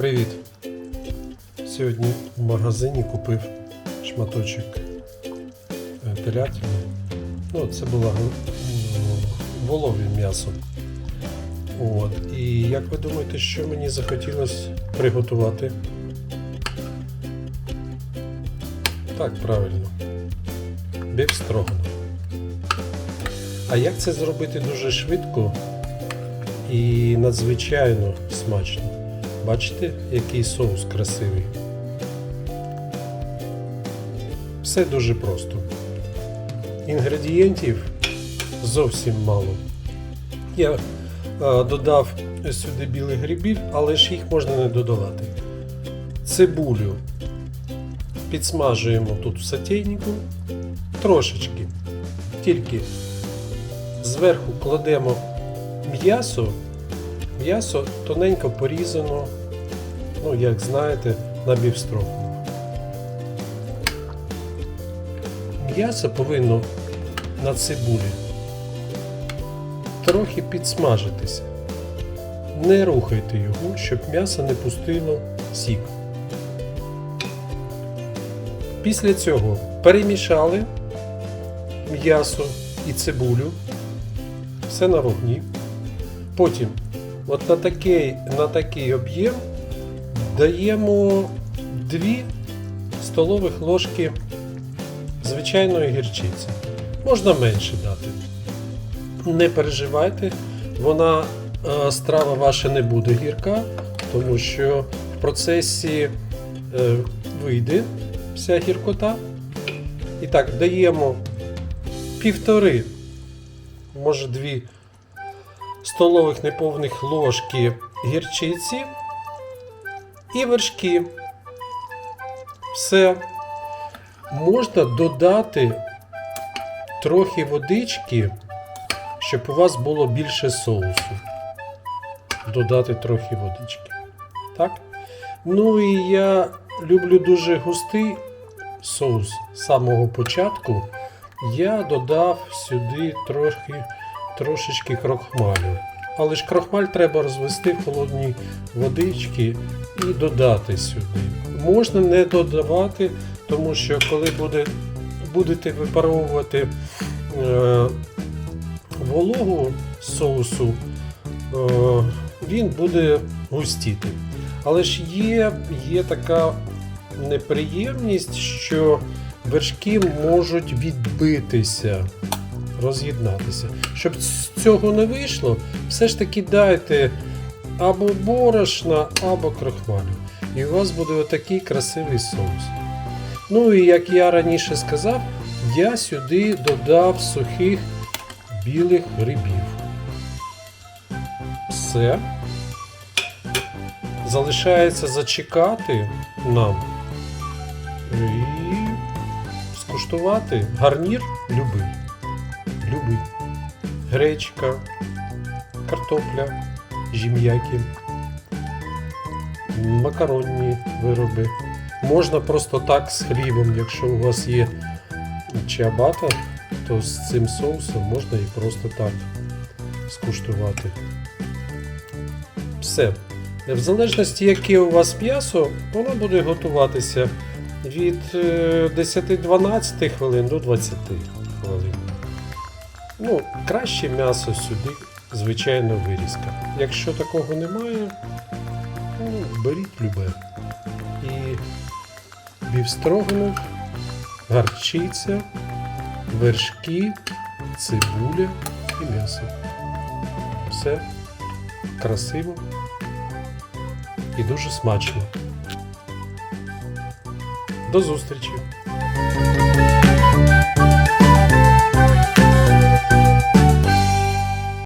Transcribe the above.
Привіт! Сьогодні в магазині купив шматочок е, телятини. Ну, це було волове м'ясо. От. І як ви думаєте, що мені захотілося приготувати? Так, правильно. Біф строганов. А як це зробити дуже швидко і надзвичайно смачно? Бачите, який соус красивий? Все дуже просто. Інгредієнтів зовсім мало. Я е, додав сюди білих грибів, але ж їх можна не додавати. Цибулю підсмажуємо тут в сотейнику трошечки. Тільки зверху кладемо м'ясо. М'ясо тоненько порізано, ну, як знаєте, на бівстроганов. М'ясо повинно на цибулі трохи підсмажитися. Не рухайте його, щоб м'ясо не пустило сік. Після цього перемішали м'ясо і цибулю. Все на вогні. Потім от на такий, на такий об'єм даємо 2 столових ложки звичайної гірчиці. Можна менше дати. Не переживайте, вона е, страва ваша не буде гірка, тому що в процесі е, вийде вся гіркота. І так, даємо півтори, може дві столових неповних ложки гірчиці і вершки. Все. Можна додати трохи водички, щоб у вас було більше соусу. Додати трохи водички. Так? Ну і я люблю дуже густий соус з самого початку. Я додав сюди трохи трошечки крохмалю. Але ж крохмаль треба розвести в холодній водичці і додати сюди. Можна не додавати, тому що коли буде, будете випаровувати е, вологу соусу, е, він буде густіти. Але ж є, є така неприємність, що вершки можуть відбитися роз'єднатися. Щоб з цього не вийшло, все ж таки дайте або борошна, або крохмалю. І у вас буде отакий красивий соус. Ну і як я раніше сказав, я сюди додав сухих білих грибів. Все. Залишається зачекати нам і скуштувати гарнір любий любий. Гречка, картопля, жім'яки, макаронні вироби. Можна просто так з хлібом, якщо у вас є чиабата, то з цим соусом можна і просто так скуштувати. Все. В залежності, яке у вас м'ясо, воно буде готуватися від е, 10-12 хвилин до 20 хвилин. Ну, краще м'ясо сюди, звичайно, вирізка. Якщо такого немає, ну, беріть любе. І бівстроганов, гарчиця, вершки, цибуля і м'ясо. Все красиво і дуже смачно. До зустрічі!